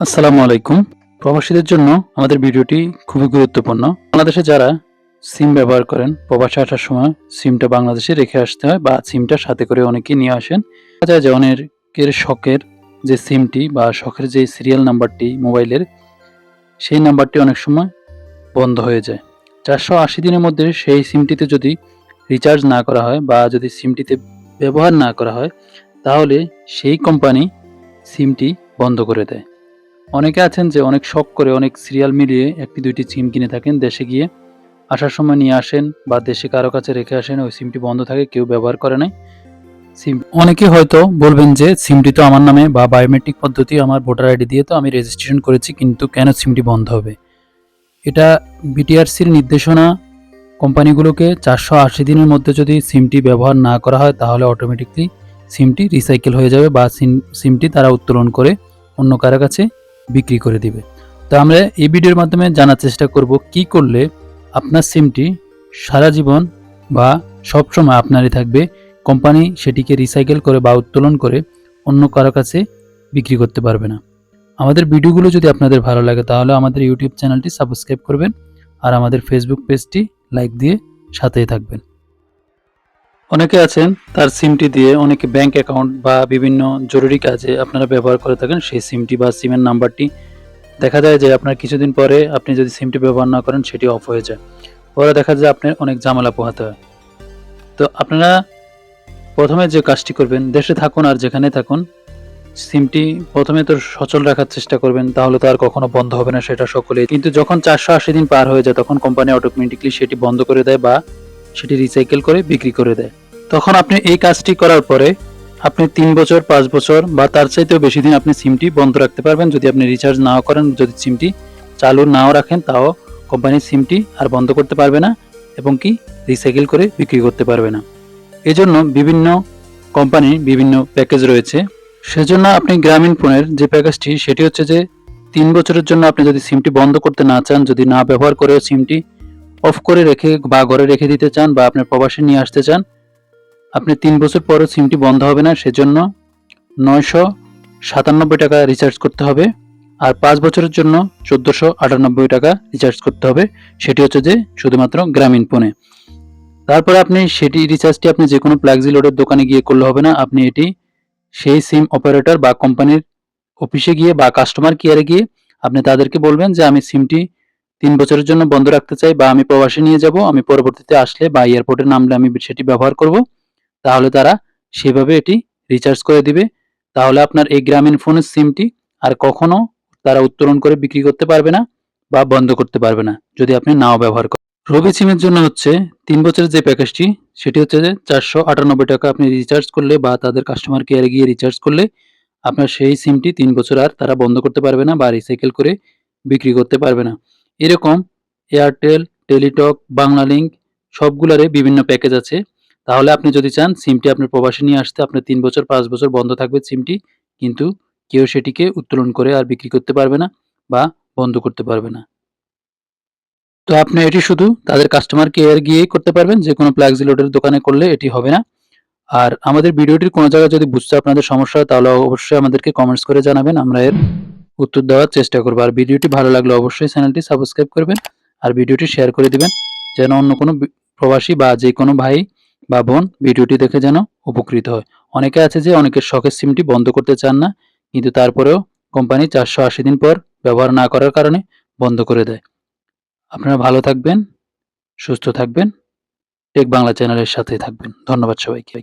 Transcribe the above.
আসসালামু আলাইকুম। প্রবাসীদের জন্য আমাদের ভিডিওটি খুবই গুরুত্বপূর্ণ। বাংলাদেশে যারা সিম ব্যবহার করেন, প্রবাসে আসার সময় সিমটা বাংলাদেশে রেখে আসতে হয় বা সিমটা সাথে করে অনেকেই নিয়ে আসেন। যায় যে অনেকের শখের যে সিমটি বা শখের যে সিরিয়াল নাম্বারটি মোবাইলের, সেই নাম্বারটি অনেক সময় বন্ধ হয়ে যায়। চারশো আশি দিনের মধ্যে সেই সিমটিতে যদি রিচার্জ না করা হয় বা যদি সিমটিতে ব্যবহার না করা হয়, তাহলে সেই কোম্পানি সিমটি বন্ধ করে দেয়। অনেকে আছেন যে অনেক শখ করে অনেক সিরিয়াল মিলিয়ে একটি দুইটি সিম কিনে থাকেন, দেশে গিয়ে। আসার সময় নিয়ে আসেন বা দেশে কারও কাছে রেখে আসেন, ওই সিমটি বন্ধ থাকে, কেউ ব্যবহার করে নাই। সিম অনেকে হয়তো বলবেন যে সিমটি তো আমার নামে বা বায়োমেট্রিক পদ্ধতি আমার ভোটার আইডি দিয়ে তো আমি রেজিস্ট্রেশন করেছি, কিন্তু কেন সিমটি বন্ধ হবে? এটা বিটিআরসির নির্দেশনা। কোম্পানিগুলোকে চারশো আশি দিনের মধ্যে যদি সিমটি ব্যবহার না করা হয়, তাহলে অটোমেটিকলি সিমটি রিসাইকেল হয়ে যাবে বা সিম সিমটি তারা উত্তোলন করে অন্য কারও কাছে। বিক্রি করে দিবে। তো আমরা এই ভিডিওর মাধ্যমে জানার চেষ্টা করব কি করলে আপনার সিমটি সারা জীবন বা সবসময় আপনারই থাকবে, কোম্পানি সেটিকে রিসাইকেল করে বা উত্তোলন করে অন্য কারও কাছে বিক্রি করতে পারবে না। আমাদের ভিডিওগুলো যদি আপনাদের ভালো লাগে তাহলে আমাদের ইউটিউব চ্যানেলটি সাবস্ক্রাইব করবেন আর আমাদের ফেসবুক পেজটি লাইক দিয়ে সাথেই থাকবেন। অনেকে আছেন, তার সিমটি দিয়ে অনেকে ব্যাংক অ্যাকাউন্ট বা বিভিন্ন জরুরি কাজে আপনারা ব্যবহার করে থাকেন, সেই সিমটি বা সিমের নাম্বারটি দেখা যায় যে আপনার কিছুদিন পরে আপনি যদি সিমটি ব্যবহার না করেন, সেটি অফ হয়ে যায়। পরে দেখা যায় আপনার অনেক ঝামেলা পোহাতে হয়। তো আপনারা প্রথমে যে কাজটি করবেন, দেশে থাকুন আর যেখানে থাকুন, সিমটি প্রথমে তো সচল রাখার চেষ্টা করবেন, তাহলে তো আর কখনো বন্ধ হবে না সেটা সকলেই। কিন্তু যখন চারশো আশি দিন পার হয়ে যায়, তখন কোম্পানি অটোমেটিকলি সেটি বন্ধ করে দেয় বা সেটি রিসাইকেল করে বিক্রি করে দেয়। তখন আপনি এই কাজটি করার পরে আপনি তিন বছর, পাঁচ বছর বা তার চাইতেও বেশি দিন আপনি সিমটি বন্ধ রাখতে পারবেন। যদি আপনি রিচার্জ নাও করেন, যদি সিমটি চালু নাও রাখেন, তাও কোম্পানির সিমটি আর বন্ধ করতে পারবে না এবং কি রিসাইকেল করে বিক্রি করতে পারবে না। এজন্য বিভিন্ন কোম্পানির বিভিন্ন প্যাকেজ রয়েছে। সেজন্য আপনি গ্রামীণ ফোনের যে প্যাকেজটি সেটি হচ্ছে যে তিন বছরের জন্য আপনি যদি সিমটি বন্ধ করতে না চান, যদি না ব্যবহার করেও সিমটি অফ করে রেখে বা ঘরে রেখে দিতে চান বা আপনার প্রবাসে নিয়ে আসতে চান আপনি তিন বছর পরও সিমটি বন্ধ হবে না, সেজন্য নয়শো সাতানব্বই টাকা রিচার্জ করতে হবে। আর পাঁচ বছরের জন্য চোদ্দোশো আটানব্বই টাকা রিচার্জ করতে হবে। সেটি হচ্ছে যে শুধুমাত্র গ্রামীণ ফোনে। তারপরে আপনি সেটি রিচার্জটি আপনি যে কোনো প্লাগজি লোডের দোকানে গিয়ে করলে হবে না। আপনি এটি সেই সিম অপারেটর বা কোম্পানির অফিসে গিয়ে বা কাস্টমার কেয়ারে গিয়ে আপনি তাদেরকে বলবেন যে, আমি সিমটি তিন বছরের জন্য বন্ধ রাখতে চাই বা আমি প্রবাসে নিয়ে যাব। আমি পরবর্তীতে আসলে বা এয়ারপোর্টে নামলে আমি সেটি ব্যবহার করব। তাহলে তারা সেভাবে এটি রিচার্জ করে দিবে। তাহলে আপনার এই গ্রামীণ ফোনের সিমটি আর কখনো তারা উত্তোলন করে বিক্রি করতে পারবে না বা বন্ধ করতে পারবে না, যদি আপনি নাও ব্যবহার করেন। রবি সিমের জন্য হচ্ছে তিন বছরের যে প্যাকেজটি, সেটি হচ্ছে যে চারশো আটানব্বই টাকা আপনি রিচার্জ করলে বা তাদের কাস্টমার কেয়ারে গিয়ে রিচার্জ করলে আপনার সেই সিমটি তিন বছর আর তারা বন্ধ করতে পারবে না বা রিসাইকেল করে বিক্রি করতে পারবে না। এরকম এয়ারটেল টেলিটক বাংলালিংক সবগুলারে বিভিন্ন প্যাকেজ আছে। তাহলে আপনি যদি চান সিমটি আপনার প্রবাসে নিয়ে আসতে আপনার তিন বছর, পাঁচ বছর বন্ধ থাকবে সিমটি কিন্তু কেউ সেটিকে উত্তোলন করে আর বিক্রি করতে পারবে না বা বন্ধ করতে পারবে না। তো আপনি এটি শুধু তাদের কাস্টমার কেয়ার গিয়েই করতে পারবেন, যে কোনো প্লাগজি লোডের দোকানে করলে এটি হবে না। আর আমাদের ভিডিওটির কোনো জায়গায় যদি বুঝতে আপনাদের সমস্যা হয়, তাহলে অবশ্যই আমাদেরকে কমেন্টস করে জানাবেন, আমরা এর উত্তর দেওয়ার চেষ্টা করব। আর ভিডিওটি ভালো লাগলে অবশ্যই চ্যানেলটি সাবস্ক্রাইব করবেন, আর ভিডিওটি শেয়ার করে দিবেন, যেন অন্য কোনো প্রবাসী বা যে কোনো ভাই বা বোন, ভিডিওটি দেখে যেন উপকৃত হয়। অনেকে আছে যে অনেকের শখের সিমটি বন্ধ করতে চান না, কিন্তু তারপরেও কোম্পানি চারশো আশি দিন পর ব্যবহার না করার কারণে বন্ধ করে দেয়। আপনারা ভালো থাকবেন, সুস্থ থাকবেন। টেক বাংলা চ্যানেলের সাথে থাকবেন। ধন্যবাদ সবাইকে।